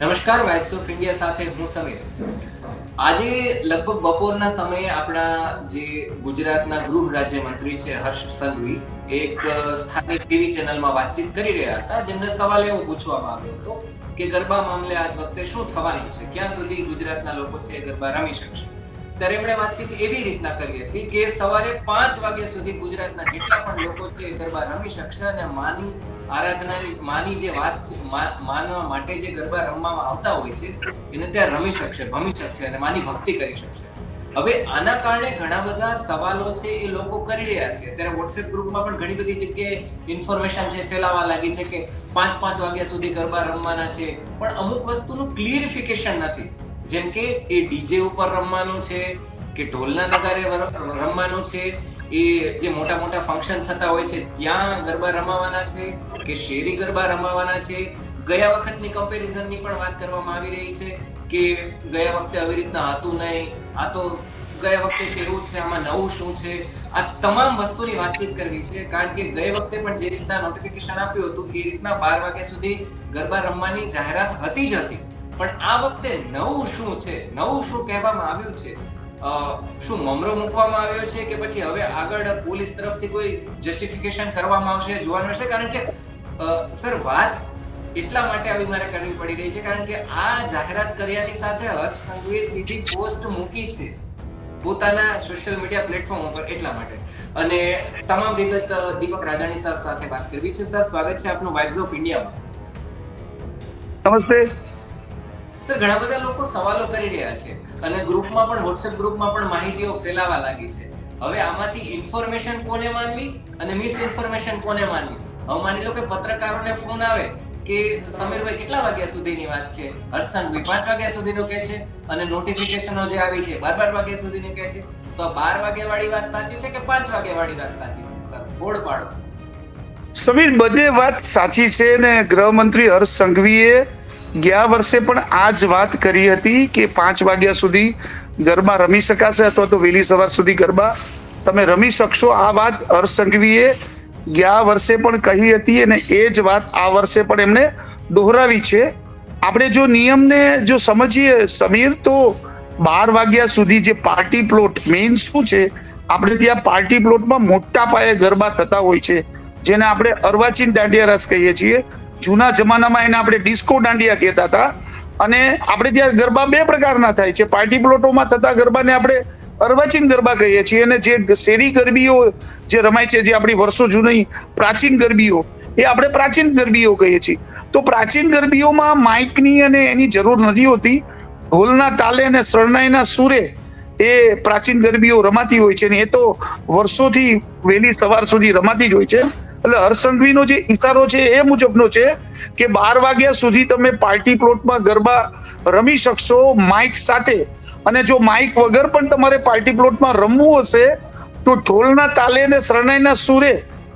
નમસ્કાર vibes of India સાથે હું સમીર. આજે લગભગ બપોરના સમયે આપણા જે ગુજરાતના ગૃહ રાજ્યમંત્રી છે, હર્ષ સંઘવી, એક સ્થાનિક ટીવી ચેનલમાં વાતચીત કરી રહ્યા હતા. જેમને સવાલ એવો પૂછવામાં આવ્યો હતો કે ગરબા મામલે આ વખતે શું થવાનું છે? ક્યાં સુધી ગુજરાતના લોકો છે ગરબા રમી શકશે? ત્યારે વાતચીત એવી રીતના કરી હતી કે સવારે પાંચ વાગ્યા સુધી ગુજરાતના જેટલા પણ લોકો છે ગરબા રમી શકશે અને માની આરાધનાની, માની જે વાત છે માનવા માટે જે ગરબા રમવામાં આવતા હોય છે, એને ત્યાં રમી શકશે, ભમી શકશે અને માની ભક્તિ કરી શકશે. હવે આના કારણે ઘણા બધા સવાલો છે એ લોકો કરી રહ્યા છે. ત્યારે વોટ્સએપ ગ્રુપમાં પણ ઘણી બધી જગ્યાએ ઇન્ફોર્મેશન છે, ફેલાવા લાગી છે કે પાંચ પાંચ વાગ્યા સુધી ગરબા રમવાના છે. પણ અમુક વસ્તુનું ક્લિયરિફિકેશન નથી. જેમ કે એ ડીજે ઉપર રમવાનું છે, કે ઢોલના નગારે રમવાનું છે, એ જે મોટા મોટા ફંક્શન થતા હોય છે, ત્યાં ગરબા રમાવાના છે, કે શેરી ગરબા રમાવાના છે. ગયા વખતની કમ્પેરિઝનની પણ વાત કરવામાં આવી રહી છે, કે ગયા વખતે આવી રીતના હતું નહીં, આ તો ગયા વખતે કેવું છે, આમાં નવું શું છે, આ તમામ વસ્તુની વાતચીત કરવી છે, કારણ કે ગયા વખતે પણ જે રીતના નોટિફિકેશન આપ્યું હતું, એ રીતના બાર વાગ્યા સુધી ગરબા રમવાની જાહેરાત હતી જ હતી. પણ આ વખતે નવું શું છે? નવું શું કહેવામાં આવ્યું છે? શું મમરો મૂકવામાં આવ્યો છે કે પછી હવે આગળ પોલીસ તરફથી કોઈ જસ્ટિફિકેશન કરવામાં આવશે જોવાનું હશે? કારણ કે સર, વાત એટલા માટે આવી મારે કરવી પડી રહી છે. કારણ કે આ જાહેરાત કર્યાની સાથે હર્ષ સંઘવીએ સીધી પોસ્ટ મૂકી છે પોતાના સોશિયલ મીડિયા પ્લેટફોર્મ ઉપર એટલા માટે. અને તમામ વિગત દીપક રાજાણી સર સાથે વાત કરવી છે. સર, સ્વાગત છે આપનું વાઇબ્સ ઓફ ઇન્ડિયામાં નમસ્તે. તો ઘણા બધા લોકો સવાલો કરી રહ્યા છે અને ગ્રુપમાં પણ વોટ્સએપ ગ્રુપમાં પણ માહિતીઓ ફેલાવા લાગી છે. હવે આમાંથી ઇન્ફોર્મેશન કોને માનવી અને મિસ ઇન્ફોર્મેશન કોને માનવી? હવે માની લો કે પત્રકારોને ફોન આવે કે સમીરભાઈ કેટલા વાગ્યા સુધીની વાત છે? હર્ષંગભાઈ પાંચ વાગ્યા સુધીનો કહે છે અને નોટિફિકેશનો જે આવી છે બાર બાર વાગ્યા સુધીની કહે છે. તો બાર વાગ્યા વાળી વાત સાચી છે કે પાંચ વાગ્યા વાળી વાત સાચી છે? સર ફોડ પાડો. સમીર, બધે વાત સાચી છે ને ગૃહમંત્રી હર્ષ સંઘવીએ ગયા વર્ષે પણ આ જ વાત કરી હતી કે પાંચ વાગ્યા સુધી ગરબા રમી શકાશે અથવા તો વહેલી સવાર સુધી ગરબા તમે રમી શકશો. આ વાત હર્ષ સંઘવીએ ગયા વર્ષે પણ કહી હતી અને એ જ વાત આ વર્ષે પણ એમણે દોહરાવી છે. આપણે જો નિયમને જો સમજીએ, સમીર, તો બાર વાગ્યા સુધી જે પાર્ટી પ્લોટ મેઇન શું છે? આપણે ત્યાં પાર્ટી પ્લોટમાં મોટા પાયે ગરબા થતા હોય છે. જેને આપણે અર્વાચીન દાંડિયા રસ કહીએ છીએ. જૂના જમાનામાં એને આપણે ડિસ્કો દાંડિયા કહેતા હતા. અને આપણે ત્યાં ગરબા બે પ્રકારના થાય છે. પાર્ટી પ્લોટોમાં થતા ગરબાને આપણે અર્વાચીન ગરબા કહીએ છીએ. અને જે શેરી ગરબીઓ જે રમાય છે, જે આપણી વર્ષો જૂની પ્રાચીન ગરબીઓ, એ આપણે પ્રાચીન ગરબીઓ કહીએ છીએ. તો પ્રાચીન ગરબીઓમાં માઇકની અને એની જરૂર નથી હોતી. ઢોલના તાલે અને શરણાઈના સુરે એ પ્રાચીન ગરબીઓ રમાતી હોય છે. ને એ તો વર્ષોથી વહેલી સવાર સુધી રમાતી જ હોય છે. એટલે હરસંઘવીનો જે ઈશારો છે એ મુજબનો છે કે બાર વાગ્યા સુધી તમે પાર્ટી પ્લોટમાં ગરબા રમી શકશો માઇક સાથે. અને જો માઇક વગર પણ તમારે પાર્ટી પ્લોટમાં રમવું હશે, તો ઢોલના તાલે અને શરણાઈના સુરે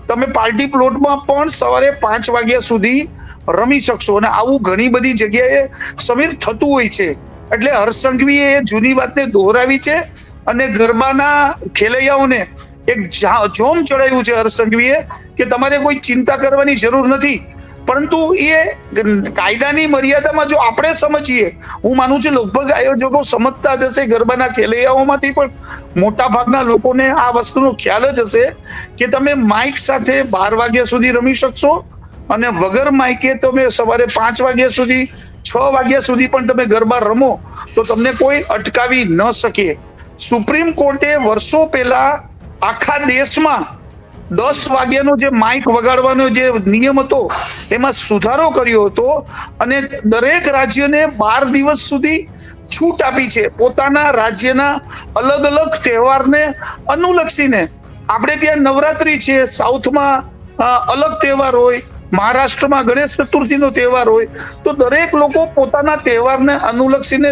તમે પાર્ટી પ્લોટમાં પણ સવારે પાંચ વાગ્યા સુધી રમી શકશો. અને આવું ઘણી બધી જગ્યાએ સમીર થતું હોય છે. એટલે હર્ષસંઘવીએ એ જૂની વાતને દોહરાવી છે અને ગરબાના ખેલૈયાઓને એક જોમ ચડાવ્યું છે હર્ષસંઘવીએ કે તમારે કોઈ ચિંતા કરવાની જરૂર નથી. પરંતુ એ કાયદાની મર્યાદામાં જો આપણે સમજીએ, હું માનું છું લગભગ આયોજકો સમજતા જશે ગરબાના ખેલૈયાઓમાંથી પણ. મોટા ભાગના લોકોને આ વસ્તુનો ખ્યાલ જ હશે કે તમે માઇક સાથે બાર વાગ્યા સુધી રમી શકશો અને વગર માઇકે તમે સવારે પાંચ વાગ્યા સુધી, છ વાગ્યા સુધી પણ તમે ગરબા રમો તો તમને કોઈ અટકાવી ન શકે. સુપ્રીમ કોર્ટે વર્ષો પહેલા આખા દેશમાં દસ વાગ્યાનો જે માઇક વગાડવાનો જે નિયમ હતો, એમાં સુધારો કર્યો હતો અને દરેક રાજ્યને બાર દિવસ સુધી છૂટ આપી છે. પોતાના રાજ્યના અલગ અલગ તહેવારને અનુલક્ષીને આપણે ત્યાં નવરાત્રી છે, સાઉથમાં અલગ તહેવાર હોય, મહારાષ્ટ્રમાં ગણેશ ચતુર્થીનો તહેવાર હોય, તો દરેક લોકો પોતાના તહેવારને અનુલક્ષીને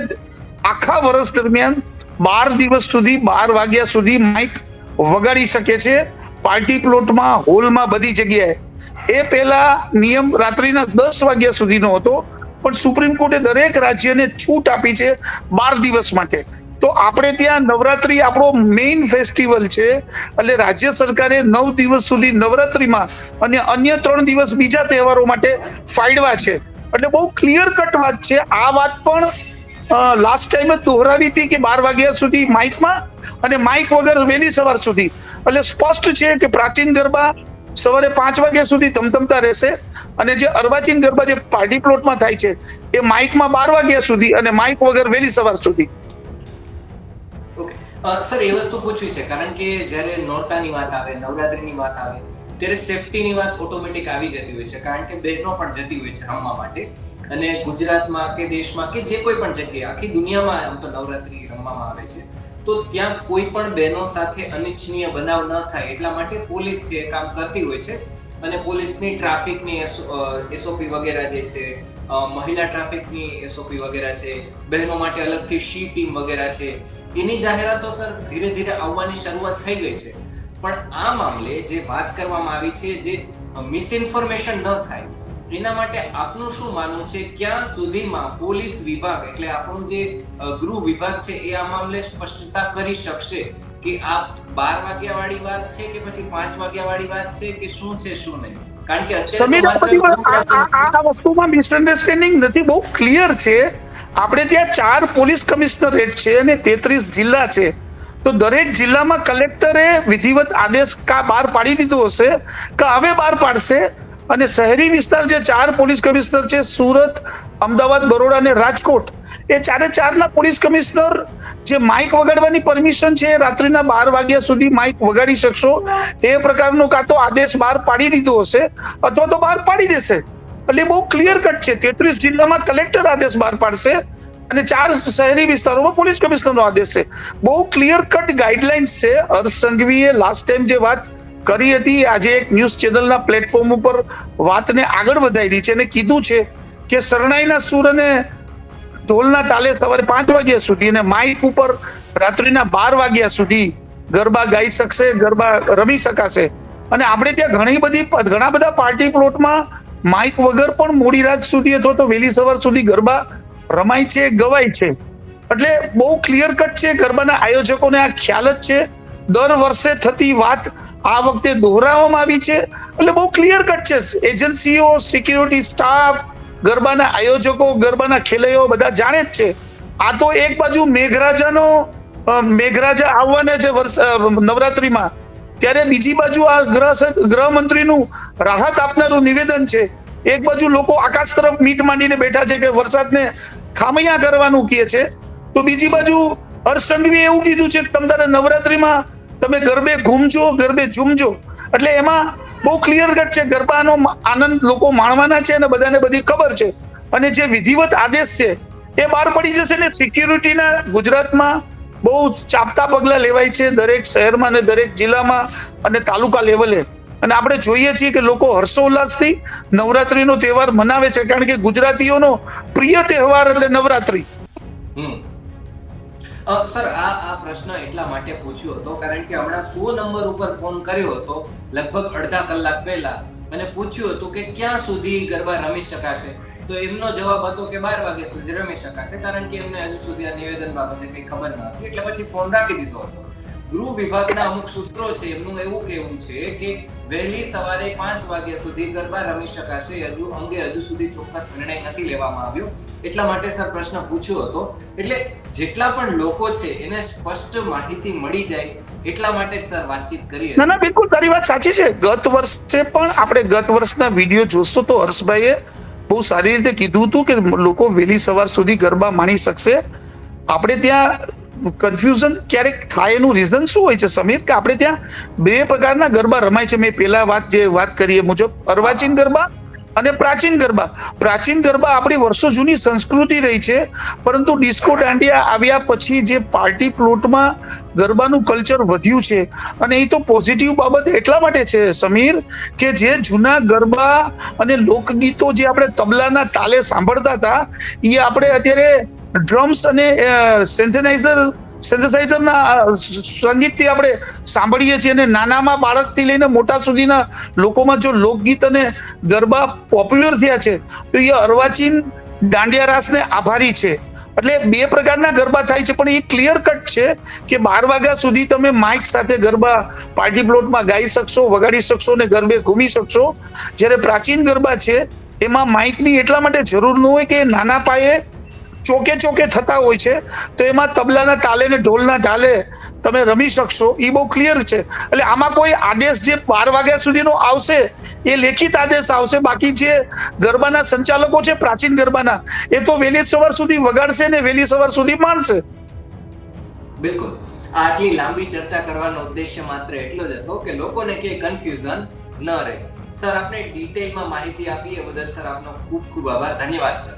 આખા વર્ષ દરમિયાન બાર દિવસ સુધી, બાર વાગ્યા સુધી માઇક વગાડી શકે છે. પાર્ટી પ્લોટમાં, હોલમાં બધી જગ્યાએ. એ પહેલા નિયમ રાત્રિના દસ વાગ્યા સુધીનો હતો. પણ સુપ્રીમ કોર્ટે દરેક રાજ્યને છૂટ આપી છે બાર દિવસ માટે. તો આપણે ત્યાં નવરાત્રી આપણો મેઇન ફેસ્ટિવલ છે. એટલે રાજ્ય સરકારે નવ દિવસ સુધી નવરાત્રીમાં અને અન્ય ત્રણ દિવસ બીજા તહેવારો માટે ફાળવા છે. એટલે બહુ ક્લિયર કટ વાત છે. આ વાત પણ લાસ્ટ ટાઈમ જ દોહરાવી હતી કે બાર વાગ્યા સુધી માઇકમાં અને માઇક વગર વહેલી સવાર સુધી. એટલે સ્પષ્ટ છે કે પ્રાચીન ગરબા સવારે પાંચ વાગ્યા સુધી ધમધમતા રહેશે અને જે અર્વાચીન ગરબા જે પાર્ટી પ્લોટમાં થાય છે, એ માઇકમાં બાર વાગ્યા સુધી અને માઇક વગર વહેલી સવાર સુધી. સર એ વસ્તુ પૂછવી છે, કારણ કે જ્યારે નોરતાની વાત આવે, નવરાત્રીની વાત આવે, ત્યારે સેફટીની વાત ઓટોમેટિક આવી જતી હોય છે, કારણ કે બહેનો પણ જતી હોય છે રમવા માટે. અને ગુજરાતમાં કે દેશમાં કે જે કોઈ પણ જગ્યાએ, આખી દુનિયામાં આમ તો નવરાત્રી રમવામાં આવે છે, તો ત્યાં કોઈ પણ બહેનો સાથે અનિચ્છનીય બનાવ ન થાય એટલા માટે પોલીસ છે કામ કરતી હોય છે. અને પોલીસની ટ્રાફિકની એસઓપી વગેરે જે છે મહિલા ટ્રાફિકની એસઓપી વગેરે છે, બહેનો માટે અલગથી શી ટીમ વગેરે છે, એની જાહેરાતો સર ધીરે ધીરે આવવાની શરૂઆત થઈ ગઈ છે. પણ આ મામલે જે વાત કરવામાં આવી છે, જે મિસઇન્ફોર્મેશન ન થાય એના માટે આપનું શું માનવું છે? ક્યાં સુધીમાં પોલીસ વિભાગ એટલે આપણું જે ગૃહ વિભાગ છે એ આ મામલે સ્પષ્ટતા કરી શકશે કે આ બાર વાગ્યા વાળી વાત છે કે પછી પાંચ વાગ્યા વાળી વાત છે કે શું છે શું નહીં? કારણ કે આ વસ્તુમાં મિસઅન્ડરસ્ટેન્ડિંગ નથી બહુ ક્લિયર છે. આપણે ત્યાં ચાર પોલીસ કમિશનરેટ છે અને તેત્રીસ જિલ્લા છે. તો દરેક જિલ્લામાં કલેક્ટરે વિધિવત આદેશ કા બહાર પાડી દીધો હશે કે હવે બહાર પાડશે? અને શહેરી વિસ્તાર જે ચાર પોલીસ કમિશનર છે, સુરત, અમદાવાદ, બરોડા અને રાજકોટ, એ ચારે ચારના પોલીસ કમિશનર જે માઇક વગાડવાની પરમિશન છે રાત્રિના બાર વાગ્યા સુધી માઇક વગાડી શકશો. એ પ્રકારનો કાં તો આદેશ બહાર પાડી દીધો હશે અથવા તો બહાર પાડી દેશે. એટલે બહુ ક્લિયર કટ છે. તેત્રીસ જિલ્લામાં કલેક્ટર આદેશ બહાર પાડશે અને ચાર શહેરી વિસ્તારોમાં પોલીસ કમિશનરનો આદેશ છે. બહુ ક્લિયર કટ ગાઈડલાઇન્સ છે. હર્ષ સંઘવીએ લાસ્ટ ટાઈમ જે વાત કરી હતી. આજે એક ન્યૂઝ ચેનલના પ્લેટફોર્મ ઉપર વાતને આગળ વધારી છે અને કીધું છે કે શરણાઈના સૂર અને ઢોલના તાલે સવારે પાંચ વાગ્યા સુધી અને માઇક ઉપર રાત્રિના બાર વાગ્યા સુધી ગરબા ગાઈ શકશે, ગરબા રમી શકાશે. અને આપણે ત્યાં ઘણી બધી ઘણા બધા પાર્ટી પ્લોટમાં માઇક વગર પણ મોડી રાત સુધી અથવા તો વહેલી સવાર સુધી ગરબા રમાય છે, ગવાય છે. એટલે બહુ ક્લિયર કટ છે, ગરબાના આયોજકોને આ ખ્યાલ જ છે. દર વર્ષે થતી વાત આ વખતે દોહરાવવામાં આવી છે એટલે બહુ ક્લિયર કટ છે. એજન્સીઓ સિક્યુરિટી સ્ટાફ ગરબાના આયોજકો, ગરબાના ખેલૈયો બધા જાણે જ છે. આ તો એક બાજુ મેઘરાજાનો મેઘરાજા આવવાના છે વર્ષ નવરાત્રિમાં. ત્યારે બીજી બાજુ આ ગ્રહ ગૃહમંત્રીનું રાહત આપનારું નિવેદન છે. એક બાજુ લોકો આકાશ તરફ મીટ માંડીને બેઠા છે કે વરસાદને ખામૈયા કરવાનું કહે છે. તો બીજી બાજુ હર્ષ સંઘવીએ એવું કીધું છે કે તમારે નવરાત્રીમાં તમે ગરબે ઘૂમજો, ગરબે ઝૂમજો. એટલે એમાં બહુ ક્લિયર કટ છે. ગરબાનો આનંદ લોકો માણવાના છે અને બધાને બધી ખબર છે. અને જે વિધિવત આદેશ છે, એ બહાર પડી જશે ને સિક્યુરિટીના ગુજરાતમાં બહુ ચાપતા પગલા લેવાય છે દરેક શહેરમાં અને દરેક જિલ્લામાં અને તાલુકા લેવલે. અને આપણે જોઈએ છીએ કે લોકો હર્ષોલ્લાસથી નવરાત્રીનો તહેવાર મનાવે છે. કારણ કે ગુજરાતીઓનો પ્રિય તહેવાર એટલે નવરાત્રી. સર, આ આ પ્રશ્ન એટલા માટે પૂછ્યો હતો, કારણ કે હમણાં સો નંબર ઉપર ફોન કર્યો હતો, લગભગ અડધા કલાક પહેલા, અને પૂછ્યું હતું કે ક્યાં સુધી ગરબા રમી શકાશે? તો એમનો જવાબ હતો કે બાર વાગ્યા સુધી રમી શકાશે, કારણ કે એમને હજુ સુધી આ નિવેદન બાબતે કંઈ ખબર ન હતી, એટલે પછી ફોન રાખી દીધો હતો. ગૃહ વિભાગના અમુક સૂત્રો છે, એમનું એવું કહેવું છે કે વહેલી સવારે પાંચ વાગ્યા સુધી ગરબા રમી શકાશે. હજુ અંગે હજુ સુધી ચોક્કસ નિર્ણય નથી લેવામાં આવ્યો. એટલા માટે સર પ્રશ્ન પૂછ્યો હતો. એટલે જેટલા પણ લોકો છે, એને સ્પષ્ટ માહિતી મળી જાય એટલા માટે સર વાતચીત કરી ના ના, બિલકુલ તારી વાત, સાચી છે. ગત વર્ષે પણ આપણે ગત વર્ષના વીડિયો જોશો તો હર્ષભાઈએ બહુ સારી રીતે કીધું હતું કે લોકો વહેલી સવાર સુધી ગરબા માણી શકશે. આપણે ત્યાં કન્ફ્યુઝન ક્યારેક થાય એનું રીઝન શું હોય છે, સમીર? કે આપણે ત્યાં બે પ્રકારના ગરબા રમાય છે. મેં પેલા વાત જે વાત કરીએ મુજબ, અર્વાચીન ગરબા અને પ્રાચીન ગરબા. પ્રાચીન ગરબા આપણી વર્ષો જૂની સંસ્કૃતિ રહી છે, પરંતુ ડિસ્કો દાંડિયા આવ્યા પછી જે પાર્ટી પ્લોટમાં ગરબાનું કલ્ચર વધ્યું છે, અને એ તો પોઝિટિવ બાબત એટલા માટે છે, સમીર, કે જે જૂના ગરબા અને લોકગીતો જે આપણે તબલાના તાલે સાંભળતા હતા, એ આપણે અત્યારે ડ્રમ્સ અને સેન્થેનાઇઝર સેન્થેસાઇઝરના સંગીતથી આપણે સાંભળીએ છીએ અને નાનામાં બાળકથી લઈને મોટા સુધીના લોકોમાં જો લોકગીત અને ગરબા પોપ્યુલર થયા છે, તો એ અર્વાચીન દાંડિયા રાસને આભારી છે. એટલે બે પ્રકારના ગરબા થાય છે, પણ એ ક્લિયર કટ છે કે બાર વાગ્યા સુધી તમે માઇક સાથે ગરબા પાર્ટી પ્લોટમાં ગાઈ શકશો, વગાડી શકશો અને ગરબે ઘૂમી શકશો. જ્યારે પ્રાચીન ગરબા છે, એમાં માઇકની એટલા માટે જરૂર ન હોય કે નાના પાયે ચોકે ચોકે થતા હોય છે, તો એમાં તબલાના તાલે ને ઢોલના ઢાલે તમે રમી શકશો. એ બહુ ક્લિયર છે. એટલે આમાં કોઈ આદેશ જે બાર વાગ્યા સુધીનો આવશે, એ લેખિત આદેશ આવશે. બાકી જે ગરબાના સંચાલકો છે, પ્રાચીન ગરબાના, એ તો વહેલી સવાર સુધી વગાડશે ને વહેલી સવાર સુધી માણશે. બિલકુલ. આટલી લાંબી ચર્ચા કરવાનો ઉદ્દેશ્ય માત્ર એટલો જ હતો કે લોકોને કે કન્ફ્યુઝન ન રહે. સર, આપને ડિટેલમાં માહિતી આપી એ બદલ સર, આપનો ખૂબ ખૂબ આભાર. ધન્યવાદ, સર.